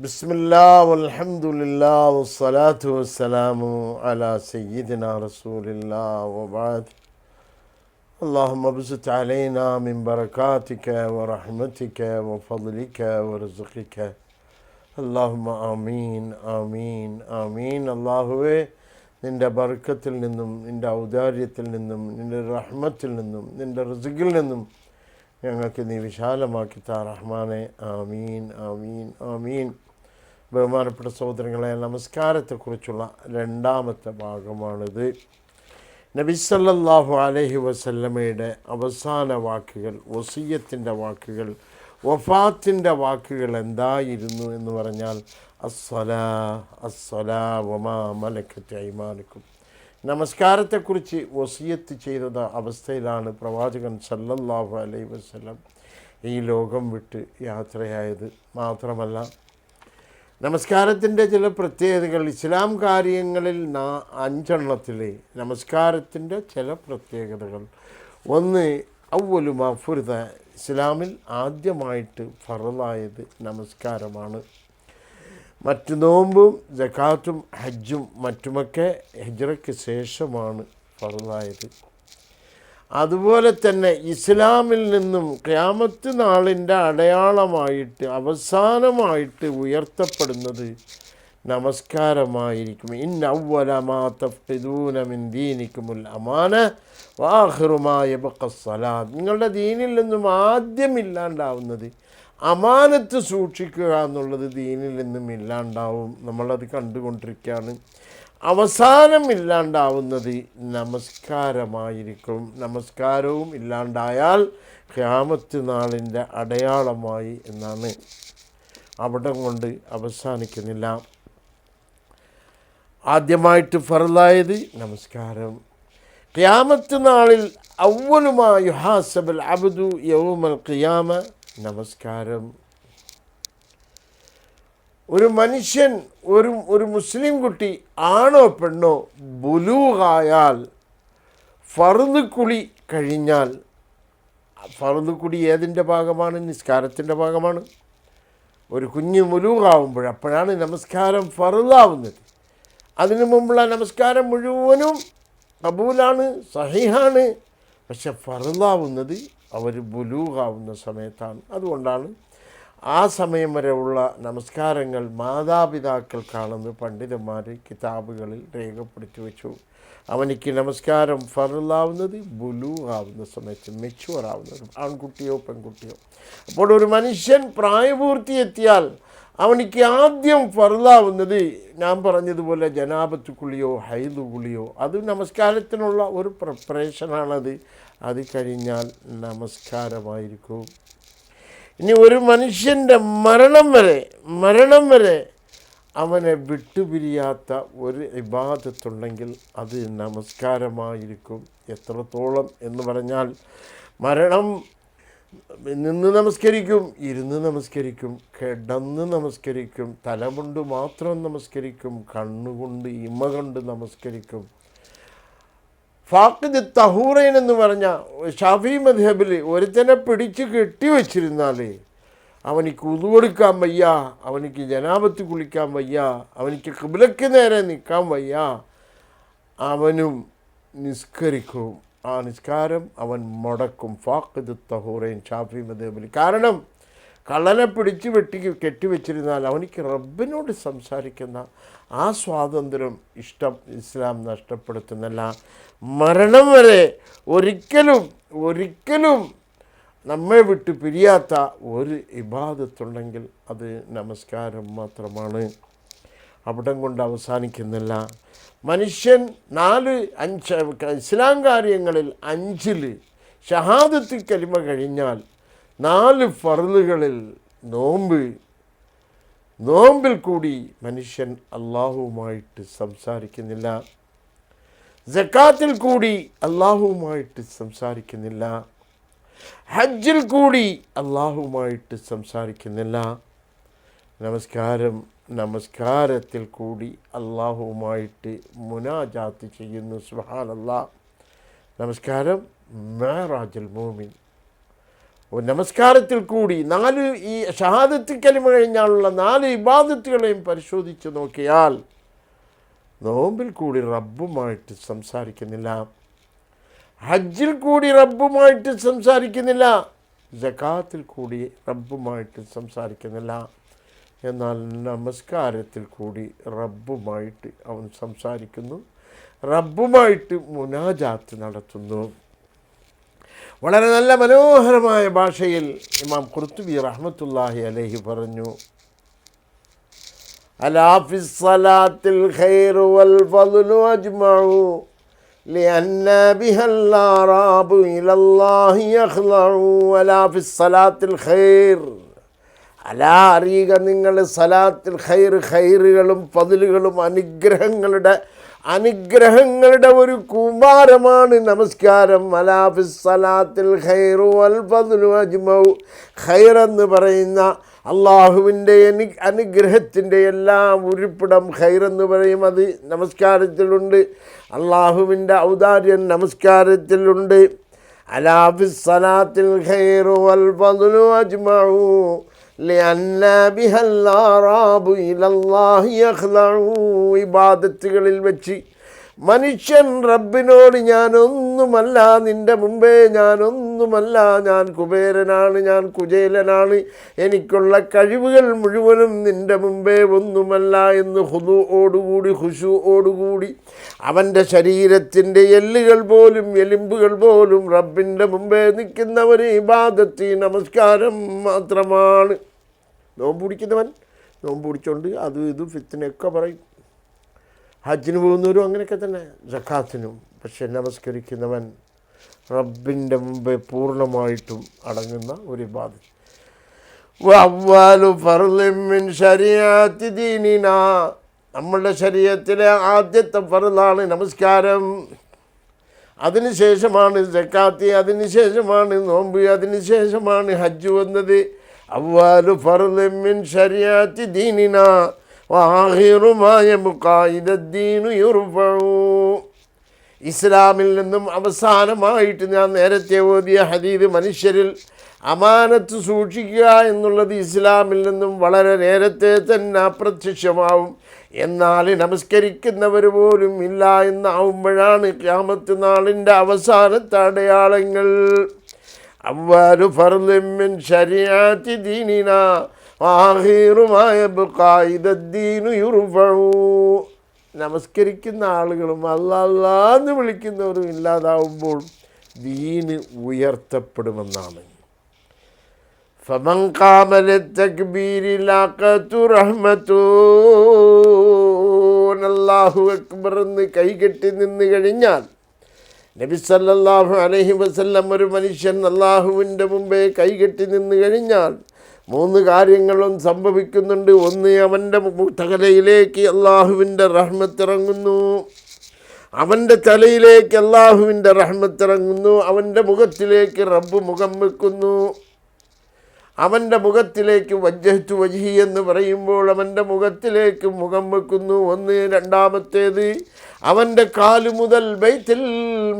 بسم الله والحمد لله والصلاة والسلام على سيدنا رسول الله وبعد اللهم ابسط علينا من بركاتك ورحمتك وفضلك ورزقك اللهم ആമീൻ ആമീൻ ആമീൻ അള്ളാഹുവേ നിൻ്റെ ബർക്കത്തിൽ നിന്നും നിൻ്റെ ഔദാര്യത്തിൽ നിന്നും നിൻ്റെ റഹ്മത്തിൽ നിന്നും നിൻ്റെ റിസുക്കിൽ നിന്നും ഞങ്ങൾക്ക് നീ വിശാലമാക്കി താ റഹ്മാനെ ആമീൻ ആമീൻ ആമീൻ ബഹുമാനപ്പെട്ട സഹോദരങ്ങളെ നമസ്കാരത്തെക്കുറിച്ചുള്ള രണ്ടാമത്തെ ഭാഗമാണിത്. നബിസല്ലാഹു അലഹി വസല്ലമയുടെ അവസാന വാക്കുകൾ വസീയത്തിന്റെ വാക്കുകൾ വഫാത്തിന്റെ വാക്കുകൾ എന്തായിരുന്നു എന്ന് പറഞ്ഞാൽ അസ്സലാ അസ്സലാ വമാ മലക്കറ്റ് അയ്മാനക്കും നമസ്കാരത്തെക്കുറിച്ച് വസീയത്ത് ചെയ്ത അവസ്ഥയിലാണ് പ്രവാചകൻ സല്ലല്ലാഹു അലൈഹി വസ്ലം ഈ ലോകം വിട്ട് യാത്രയായത്. മാത്രമല്ല നമസ്കാരത്തിന്റെ ചില പ്രത്യേകതകൾ. ഇസ്ലാം കാര്യങ്ങളിൽ നാ അഞ്ചെണ്ണത്തിൽ നമസ്കാരത്തിന്റെ ചില പ്രത്യേകതകൾ. ഒന്ന് ഔവലു മഫുരുത ഇസ്ലാമിൽ ആദ്യമായിട്ട് ഫറലായത് നമസ്കാരമാണ്. മറ്റു നോമ്പും ജക്കാത്തും ഹജ്ജും മറ്റുമൊക്കെ ഹിജ്റയ്ക്ക് ശേഷമാണ് ഫറലായത്. അതുപോലെ തന്നെ ഇസ്ലാമിൽ നിന്നും ക്യാമത്ത് നാളിന്റെ അടയാളമായിട്ട് അവസാനമായിട്ട് ഉയർത്തപ്പെടുന്നത് നമസ്കാരമായിരിക്കും. ഇൻ ഔവലമാത്തൂനമിൻ ദീനിക്കുമുൽ അമാന വാഹൃമായ ബക്കസ്സലാത്ത് നിങ്ങളുടെ ദീനിൽ നിന്നും ആദ്യം ഇല്ലാണ്ടാവുന്നത് അമാനത്ത് സൂക്ഷിക്കുക എന്നുള്ളത് ദീനിൽ നിന്നും ഇല്ലാണ്ടാവും. നമ്മളത് കണ്ടുകൊണ്ടിരിക്കുകയാണ്. അവസാനം ഇല്ലാണ്ടാവുന്നത് നമസ്കാരമായിരിക്കും. നമസ്കാരവും ഇല്ലാണ്ടായാൽ ഖ്യാമത്ത് നാളിന്റെ അടയാളമായി എന്നാണ്. അവിടം കൊണ്ട് അവസാനിക്കുന്നില്ല. ആദ്യമായിട്ട് ഫറലായത് നമസ്കാരം. ക്യാമത്ത് നാളിൽ അവലുമായി ഹാസബൽ അബ്ദു യൗമൽ ഖിയാമ നമസ്കാരം. ഒരു മനുഷ്യൻ ഒരു ഒരു മുസ്ലിം കുട്ടി ആണോ പെണ്ണോ ബുലൂഹായാൽ ഫറുദ് കുളി കഴിഞ്ഞാൽ ഫറുദ് കുടി ഏതിന്റെ ഭാഗമാണ്? നിസ്കാരത്തിന്റെ ഭാഗമാണ്. ഒരു കുഞ്ഞ് മുലൂഹാവുമ്പോൾ അപ്പോഴാണ് നമസ്കാരം ഫറുദാവുന്നത്. അതിനു മുമ്പുള്ള നമസ്കാരം മുഴുവനും കബൂലാണ് സഹിഹാണ്. പക്ഷെ ഫറുദാവുന്നത് അവർ ബുലൂഹാവുന്ന സമയത്താണ്. അതുകൊണ്ടാണ് ആ സമയം വരെയുള്ള നമസ്കാരങ്ങൾ മാതാപിതാക്കൾക്കാണെന്ന് പണ്ഡിതന്മാർ കിതാബുകളിൽ രേഖപ്പെടുത്തി വെച്ചു. അവനിക്ക് നമസ്കാരം ഫറലാവുന്നത് ആവുന്ന സമയത്ത് മെച്ചുവർ ആവുന്നത് ആൺകുട്ടിയോ പെൺകുട്ടിയോ. അപ്പോൾ ഒരു മനുഷ്യൻ പ്രായപൂർത്തി എത്തിയാൽ അവനിക്ക് ആദ്യം ഫറലാവുന്നത് ഞാൻ പറഞ്ഞതുപോലെ ജനാപത്ത് കുളിയോ ഹൈദ് കുളിയോ അത് നമസ്കാരത്തിനുള്ള ഒരു പ്രിപ്പറേഷനാണത്. അത് കഴിഞ്ഞാൽ നമസ്കാരമായിരിക്കും. ഇനി ഒരു മനുഷ്യന്റെ മരണം വരെ മരണം വരെ അവനെ വിട്ടുപിരിയാത്ത ഒരു ഇബാദത്തുണ്ടെങ്കിൽ അത് നമസ്കാരമായിരിക്കും എത്രത്തോളം എന്ന് പറഞ്ഞാൽ മരണം നിന്ന് നമസ്കരിക്കും ഇരുന്ന് നമസ്കരിക്കും കിടന്ന് നമസ്കരിക്കും തലമുണ്ട് മാത്രം നമസ്കരിക്കും കണ്ണുകൊണ്ട് ഇമ കൊണ്ട് നമസ്കരിക്കും. ഫാഖിദ് തഹൂറൈൻ എന്ന് പറഞ്ഞ ഷാഫി മദ്ഹബിൽ ഒരുത്തനെ പിടിച്ച് കെട്ടിവെച്ചിരുന്നാൽ അവനിക്ക് ഉതുകൊടുക്കാൻ വയ്യ അവനിക്ക് ജനാപത്ത് കുളിക്കാൻ വയ്യ അവനിക്ക് കിബിലയ്ക്ക് നേരെ നിൽക്കാൻ വയ്യ. അവനും നിസ്കരിക്കും. ആ നിസ്കാരം അവൻ മുടക്കും. ഫാക്കിദ് തഹൂറൈൻ ഷാഫി മദ്ഹബിൽ കാരണം കള്ളനെ പിടിച്ച് വെട്ടി കെട്ടിവെച്ചിരുന്നാൽ അവനിക്ക് റബ്ബിനോട് സംസാരിക്കുന്ന ആ സ്വാതന്ത്ര്യം ഇഷ്ടം ഇസ്ലാം നഷ്ടപ്പെടുത്തുന്നല്ല. മരണം വരെ ഒരിക്കലും ഒരിക്കലും നമ്മെ വിട്ട് പിരിയാത്ത ഒരു ഇബാദത്തുണ്ടെങ്കിൽ അത് നമസ്കാരം മാത്രമാണ്. അവിടം കൊണ്ട് അവസാനിക്കുന്നില്ല. മനുഷ്യൻ നാല് അഞ്ച് ഇസ്ലാം കാര്യങ്ങളിൽ അഞ്ചിൽ ഷഹാദത്തിൽ കലിമ കഴിഞ്ഞാൽ നാല് ഫറലുകളിൽ നോമ്പ്. നോമ്പിൽ കൂടി മനുഷ്യൻ അള്ളാഹുവുമായിട്ട് സംസാരിക്കുന്നില്ല. ജക്കാത്തിൽ കൂടി അള്ളാഹുവുമായിട്ട് സംസാരിക്കുന്നില്ല. ഹജ്ജിൽ കൂടി അള്ളാഹുവുമായിട്ട് സംസാരിക്കുന്നില്ല. നമസ്കാരം നമസ്കാരത്തിൽ കൂടി അള്ളാഹുവുമായിട്ട് മുനാജാത്ത് ചെയ്യുന്നു. അള്ളാഹ് നമസ്കാരം മേറാജുൽ മോമിൻ. നമസ്കാരത്തിൽ കൂടി നാല് ഈ ഷഹാദത്ത് കലിമ കഴിഞ്ഞാലുള്ള നാല് ഇബാദത്തുകളെയും പരിശോധിച്ച് നോക്കിയാൽ നോമ്പിൽ കൂടി റബ്ബുമായിട്ട് സംസാരിക്കുന്നില്ല ഹജ്ജിൽ കൂടി റബ്ബുമായിട്ട് സംസാരിക്കുന്നില്ല ജക്കാത്തിൽ കൂടി റബ്ബുമായിട്ട് സംസാരിക്കുന്നില്ല. എന്നാൽ നമസ്കാരത്തിൽ കൂടി റബ്ബുമായിട്ട് അവൻ സംസാരിക്കുന്നു റബ്ബുമായിട്ട് മുനാജാത്ത് നടത്തുന്നു. വളരെ നല്ല മനോഹരമായ ഭാഷയിൽ ഇമാം കുർത്തുബി റഹ്മത്തുല്ലാഹി അലഹി പറഞ്ഞു. അലാ അറിയുക നിങ്ങൾ സലാത്തിൽ ഖൈർ ഖൈറുകളും പതിലുകളും അനുഗ്രഹങ്ങളുടെ അനുഗ്രഹങ്ങളുടെ ഒരു കുമാരമാണ് നമസ്കാരം. അലാഫി സലാത്തിൽ ഖൈറു അൽ ഫദ്ലു അജ്മൗ ഖൈർ എന്ന് പറയുന്ന അള്ളാഹുവിന്റെ അനു അനുഗ്രഹത്തിന്റെ എല്ലാ ഉരുപ്പിടം എന്ന് പറയും. അത് നമസ്കാരത്തിലുണ്ട്. അള്ളാഹുവിന്റെ ഔദാര്യം നമസ്കാരത്തിലുണ്ട്. അലാഫി സലാത്തിൽ ഖൈറു അൽ ഫദ്ലു അജ്മൗ ലഅന്ന ബിഹല്ല ആറാബു ഇലല്ലാഹി യഖ്ലഉ ഇബാദത്തുകളിൽ വെച്ച്. മനുഷ്യൻ റബ്ബിനോട് ഞാനൊന്നുമല്ല നിന്റെ മുമ്പേ ഞാനൊന്നുമല്ല ഞാൻ കുബേരനാണ് ഞാൻ കുചേലനാണ്. എനിക്കുള്ള കഴിവുകൾ മുഴുവനും നിന്റെ മുമ്പേ ഒന്നുമല്ല എന്ന് ഹുദുവോടുകൂടി ഹുഷുവോടുകൂടി അവന്റെ ശരീരത്തിന്റെ എല്ലുകൾ പോലും എലിമ്പുകൾ പോലും റബ്ബിന്റെ മുമ്പേ നിൽക്കുന്നവർ ഇബാദത്തി നമസ്കാരം മാത്രമാണ്. നോമ്പ് പിടിക്കുന്നവൻ നോമ്പ് പിടിച്ചോണ്ട് അതും ഇതും ഫിത്തിനൊക്കെ പറയും. ഹജ്ജിന് പോകുന്നവരും അങ്ങനെയൊക്കെ തന്നെ ജക്കാത്തിനും പക്ഷെ നമസ്കരിക്കുന്നവൻ റബ്ബിന്റെ മുമ്പേ പൂർണമായിട്ടും അടങ്ങുന്ന ഒരു ബാധ നമ്മളുടെ ശരീരത്തിലെ ആദ്യത്തെ ഫറലാണ് നമസ്കാരം. അതിനുശേഷമാണ് ജക്കാത്തി അതിനുശേഷമാണ് നോമ്പ് അതിനുശേഷമാണ് ഹജ്ജ് വന്നത്. അവ്വാലു ഫർലിമിൻ ശരിയാത്തി ദീനിന വാഹിറുമായ മുക്കായിദ്ദീനു യുർഫഉ. ഇസ്ലാമിൽ നിന്നും അവസാനമായിട്ട് ഞാൻ നേരത്തെ ഓതിയ ഹദീദ് മനുഷ്യരിൽ അമാനത്ത് സൂക്ഷിക്കുക എന്നുള്ളത് ഇസ്ലാമിൽ നിന്നും വളരെ നേരത്തെ തന്നെ അപ്രത്യക്ഷമാവും. എന്നാൽ നമസ്കരിക്കുന്നവർ പോലും ഇല്ല എന്നാവുമ്പോഴാണ് ക്യാമത്ത് നാളിന്റെ അവസാനത്തെ അടയാളങ്ങൾ. അവ്വാലു ഫർലിമിൻ ശരിയാത്തി ദീനിന ആഹീറുമായ കായിദീനു യുറുഫഴു നമസ്കരിക്കുന്ന ആളുകളും അല്ലാന്ന് വിളിക്കുന്നവരും ഇല്ലാതാവുമ്പോൾ ദീന് ഉയർത്തപ്പെടുമെന്നാണ്. ഫമൻ കാമല തക്ബീരിലാക്കത്തു റഹ്മത്തൂ. അല്ലാഹു അക്ബർ എന്ന് കൈകെട്ടി നിന്ന് കഴിഞ്ഞാൽ നബി സല്ലല്ലാഹു അലൈഹി വസല്ലം ഒരു മനുഷ്യൻ അള്ളാഹുവിന്റെ മുമ്പേ കൈകെട്ടി നിന്ന് കഴിഞ്ഞാൽ മൂന്ന് കാര്യങ്ങളും സംഭവിക്കുന്നുണ്ട്. ഒന്ന് അവന്റെ തലയിലേക്ക് അള്ളാഹുവിന്റെ റഹ്മത്തിറങ്ങുന്നു. അവന്റെ തലയിലേക്ക് അള്ളാഹുവിന്റെ റഹ്മത്തിറങ്ങുന്നു. അവന്റെ മുഖത്തിലേക്ക് റബ്ബ് മുഖം വെക്കുന്നു. അവന്റെ മുഖത്തിലേക്ക് വജ്ജഹത്തു വജി എന്ന് പറയുമ്പോൾ അവന്റെ മുഖത്തിലേക്ക് മുഖം വെക്കുന്നു. ഒന്ന് രണ്ടാമത്തേത് അവന്റെ കാൽ മുതൽ ബൈത്തിൽ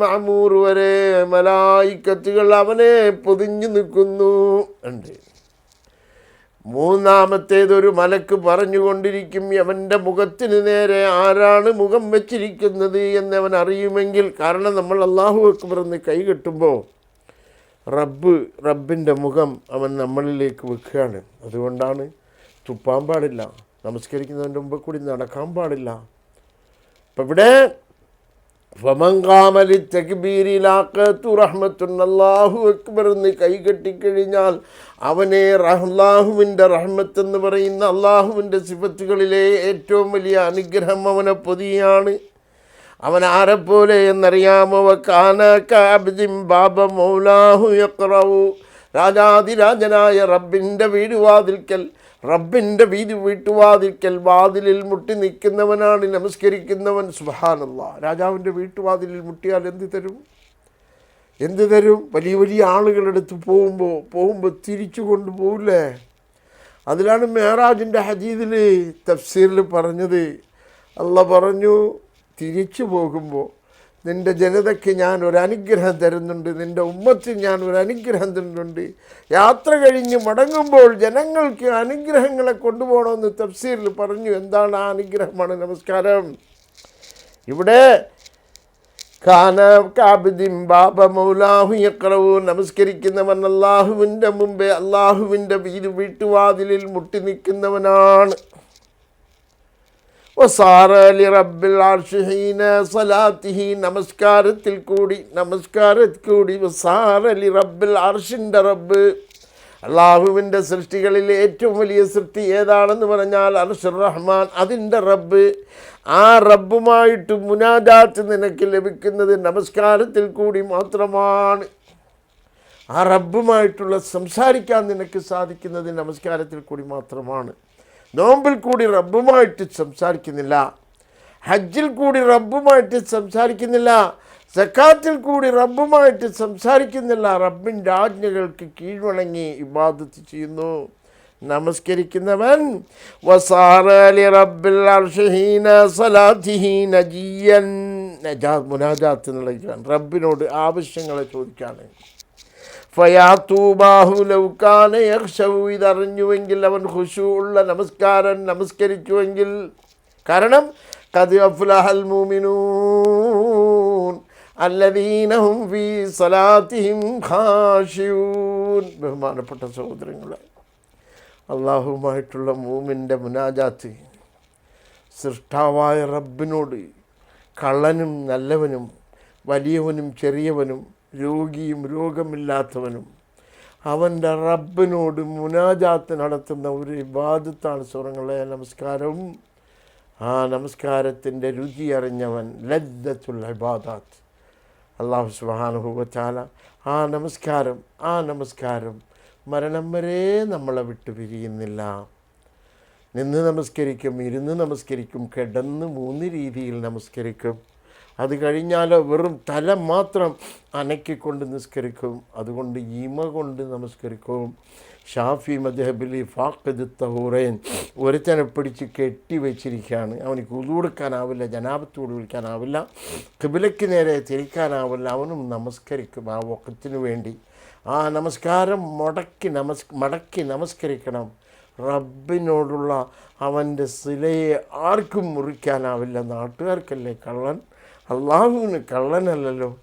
മാമൂർ വരെ മലായിക്കത്തുകൾ അവനെ പൊതിഞ്ഞു നിൽക്കുന്നു ഉണ്ട്. മൂന്നാമത്തേതൊരു മലക്ക് പറഞ്ഞുകൊണ്ടിരിക്കും അവന്റെ മുഖത്തിന് നേരെ ആരാണ് മുഖം വെച്ചിരിക്കുന്നത്? എന്നവൻ അറിയുമെങ്കിൽ കാരണം നമ്മൾ അള്ളാഹു അക്ബർ എന്ന് കൈകെട്ടുമ്പോൾ റബ്ബ് റബ്ബിന്റെ മുഖം അവൻ നമ്മളിലേക്ക് വെക്കുകയാണ്. അതുകൊണ്ടാണ് തുപ്പാൻ പാടില്ല. നമസ്കരിക്കുന്നതിന്റെ മുമ്പ് കൂടി നടക്കാൻ പാടില്ല. അപ്പം ഇവിടെ ഫമങ്കാമലി തെക്ബീരിലാക്കത്തു റഹ്മത്തുൻ അള്ളാഹു അക്ബർ എന്ന് കൈകെട്ടിക്കഴിഞ്ഞാൽ അവനെ റഹ്ലാഹുവിന്റെ റഹ്മത്ത് എന്ന് പറയുന്ന അള്ളാഹുവിന്റെ സിഫത്തുകളിലെ ഏറ്റവും വലിയ അനുഗ്രഹം അവനെ പൊതിയാണ്. അവൻ ആരെപ്പോലെ എന്നറിയാമോ? ബാബ മൗലാഹു യക്രവു രാജാതിരാജനായ റബ്ബിന്റെ വീടുവാതിൽക്കൽ റബ്ബിന്റെ വീതി വീട്ടുവാതിൽക്കൽ വാതിലിൽ മുട്ടി നിൽക്കുന്നവനാണ് നമസ്കരിക്കുന്നവൻ. സുഹാനല്ല രാജാവിന്റെ വീട്ടുവാതിലിൽ മുട്ടിയാൽ എന്ത് തരും? എന്ത് തരും? വലിയ വലിയ ആളുകളെടുത്ത് പോകുമ്പോൾ പോകുമ്പോൾ തിരിച്ചു കൊണ്ടുപോകില്ലേ? അതിലാണ് മേറാജിന്റെ ഹജീദിൽ തഫ്സീറിൽ പറഞ്ഞത്. അല്ല പറഞ്ഞു തിരിച്ചു പോകുമ്പോൾ നിന്റെ ജനതയ്ക്ക് ഞാൻ ഒരു അനുഗ്രഹം തരുന്നുണ്ട് നിന്റെ ഉമ്മത്തിന് ഞാൻ ഒരു അനുഗ്രഹം തരുന്നുണ്ട്. യാത്ര കഴിഞ്ഞ് മടങ്ങുമ്പോൾ ജനങ്ങൾക്ക് അനുഗ്രഹങ്ങളെ കൊണ്ടുപോകണമെന്ന് തഫ്സീറിൽ പറഞ്ഞു. എന്താണ് ആ അനുഗ്രഹമാണ്? നമസ്കാരം. ഇവിടെ നമസ്കരിക്കുന്നവൻ അള്ളാഹുവിന്റെ മുമ്പേ അള്ളാഹുവിന്റെ വീട് വീട്ടുവാതിലിൽ മുട്ടി നിൽക്കുന്നവനാണ്. സലാത്തിഹി നമസ്കാരത്തിൽ കൂടി നമസ്കാരത്തിൽ കൂടി വസാറലി റബ്ബിൽ അർഷിന്റെ റബ്ബ്. അള്ളാഹുവിന്റെ സൃഷ്ടികളിൽ ഏറ്റവും വലിയ സൃഷ്ടി ഏതാണെന്ന് പറഞ്ഞാൽ അർഷുർ റഹ്മാൻ അതിന്റെ റബ്ബ്. ആ റബ്ബുമായിട്ട് മുനാജാത്ത് നിനക്ക് ലഭിക്കുന്നത് നമസ്കാരത്തിൽ കൂടി മാത്രമാണ്. ആ റബ്ബുമായിട്ടുള്ള സംസാരിക്കാൻ നിനക്ക് സാധിക്കുന്നത് നമസ്കാരത്തിൽ കൂടി മാത്രമാണ്. നോമ്പിൽ കൂടി റബ്ബുമായിട്ട് സംസാരിക്കുന്നില്ല ഹജ്ജിൽ കൂടി റബ്ബുമായിട്ട് സംസാരിക്കുന്നില്ല സക്കാത്തിൽ കൂടി റബ്ബുമായിട്ട് സംസാരിക്കുന്നില്ല റബ്ബിന്റെ ആജ്ഞകൾക്ക് കീഴ്വണങ്ങി ഇബാദത്ത് ചെയ്യുന്നു. നമസ്കരിക്കുന്നവൻ റബ്ബിനോട് ആവശ്യങ്ങളെ ചോദിക്കാണ്. ഫയാത്തൂബാഹു ലൗക്കാന യക്ഷവു ഇതറിഞ്ഞുവെങ്കിൽ അവൻ ഖുശു ഉള്ള നമസ്കാരം നമസ്കരിച്ചുവെങ്കിൽ. കാരണം കത് അഫ്ലഹൽ മൂമിനൂൻ അല്ലദീനഹും ഫീ സലാത്തിഹിം ഖാഷിയൂൻ ബഹുമാനപ്പെട്ട സഹോദരങ്ങളെ അള്ളാഹുമായിട്ടുള്ള മൂമിന്റെ മുനാജാത്ത് സൃഷ്ടാവായ റബ്ബിനോട് കള്ളനും നല്ലവനും വലിയവനും ചെറിയവനും രോഗിയും രോഗമില്ലാത്തവനും അവന്റെ റബ്ബിനോട് മുനാജാത്ത് നടത്തുന്ന ഒരു ഇബാദത്താണ് സുഹൃങ്ങളെ നമസ്കാരവും ആ നമസ്കാരത്തിന്റെ രുചി അറിഞ്ഞവൻ ലജ്ജത്തുള്ള ഇബാദാത്ത്. അള്ളാഹു സുബാനുഭവത്താല ആ നമസ്കാരം ആ നമസ്കാരം മരണം വരെ നമ്മളെ വിട്ടു പിരിയുന്നില്ല. നിന്ന് നമസ്കരിക്കും ഇരുന്ന് നമസ്കരിക്കും കിടന്ന് മൂന്ന് രീതിയിൽ നമസ്കരിക്കും. അത് കഴിഞ്ഞാലോ വെറും തല മാത്രം അനക്കിക്കൊണ്ട് നിസ്കരിക്കും. അതുകൊണ്ട് ഇമ കൊണ്ട് നമസ്കരിക്കും. ഷാഫി മദ്ഹബിലി ഫാഖദ് തഹൂറേൻ. ഒരുത്തനെ പിടിച്ച് കെട്ടി വെച്ചിരിക്കുകയാണ്. അവന് കുതു കൊടുക്കാനാവില്ല ജനാപത്തോട് വിളിക്കാനാവില്ല കിബിലയ്ക്ക് നേരെ തിരിക്കാനാവില്ല അവനും നമസ്കരിക്കും ആ വക്കത്തിന് വേണ്ടി. ആ നമസ്കാരം മുടക്കി നമസ് മടക്കി നമസ്കരിക്കണം. റബ്ബിനോടുള്ള അവന്റെ സിലയെ ആർക്കും മുറിക്കാനാവില്ല. നാട്ടുകാർക്കല്ലേ കള്ളൻ? അള്ളാഹുവിന് കള്ളനല്ലല്ലോ.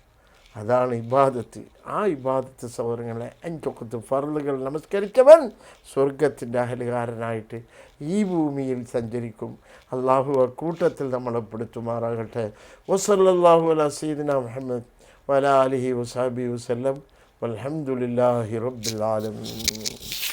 അതാണ് ഇബാദത്ത്. ആ ഇബാദത്ത് സൗകര്യങ്ങളെ അഞ്ചൊക്കത്ത് ഫറലുകൾ നമസ്കരിച്ചവൻ സ്വർഗത്തിന്റെ അഹലുകാരനായിട്ട് ഈ ഭൂമിയിൽ സഞ്ചരിക്കും. അള്ളാഹു കൂട്ടത്തിൽ നമ്മളെ പെടുത്തുമാറാകട്ടെ. വസല്ലാഹു അല സീദന മുഹമ്മദ് വല അലിഹി വസാബി വസ്ലം വലഹമുല്ലാഹി ആലമീൻ.